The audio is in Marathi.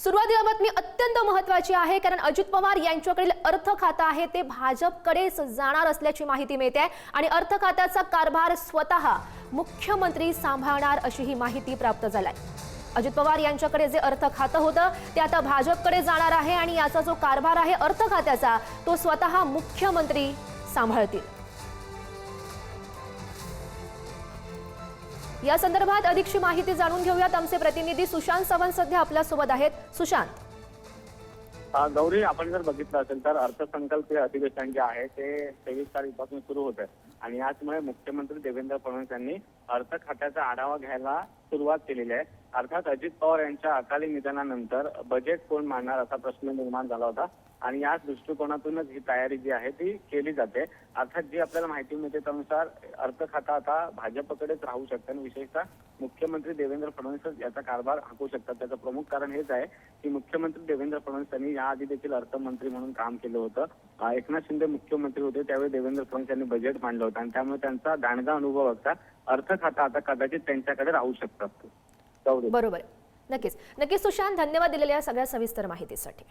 सुरुवातीला बातमी अत्यंत महत्वाची आहे कारण अजित पवार यांच्याकडील अर्थ खातं आहे ते भाजपकडेच जाणार असल्याची माहिती मिळते आणि अर्थ खात्याचा कारभार स्वतः मुख्यमंत्री सांभाळणार अशी ही माहिती प्राप्त झालाय. अजित पवार यांच्याकडे जे अर्थ खातं होतं ते आता भाजपकडे जाणार आहे आणि याचा जो कारभार आहे अर्थ खात्याचा तो स्वतः मुख्यमंत्री सांभाळतील. या संदर्भात अधिकची माहिती जाणून घेऊयात. आमचे प्रतिनिधी सुशांत सावंत सध्या आपल्यासोबत आहेत. सुशांत. गौरी आपण जर बघितलं असेल तर अर्थसंकल्पीय अधिवेशन जे आहे ते तेवीस तारीखपासून सुरू होत आहे आणि याचमुळे मुख्यमंत्री देवेंद्र फडणवीस यांनी अर्थ खात्याचा आढावा घ्यायला सुरुवात केलेली आहे. अर्थात अजित पवार यांच्या अकाली निधनानंतर बजेट कोण मांडणार असा प्रश्न निर्माण झाला होता. आणि याच दृष्टिकोनातूनच ही तयारी जी आहे ती केली जाते. अर्थात जी आपल्याला माहिती मिळते त्यानुसार अर्थ खाता आता भाजपकडेच राहू शकतं आणि विशेषतः मुख्यमंत्री देवेंद्र फडणवीस याचा कारभार हाकू शकतात. त्याचं प्रमुख कारण हेच आहे की मुख्यमंत्री देवेंद्र फडणवीस यांनी याआधी देखील अर्थमंत्री म्हणून काम केलं होतं. एकनाथ शिंदे मुख्यमंत्री होते त्यावेळी देवेंद्र फडणवीस यांनी बजेट मांडलं होतं. आणि त्यामुळे त्यांचा दांडगा अनुभव असता अर्थ खाता आता कदाचित त्यांच्याकडे राहू शकतात. बरोबर. नक्कीच. नक्कीच सुशांत धन्यवाद दिलेल्या सगळ्या सविस्तर माहितीसाठी.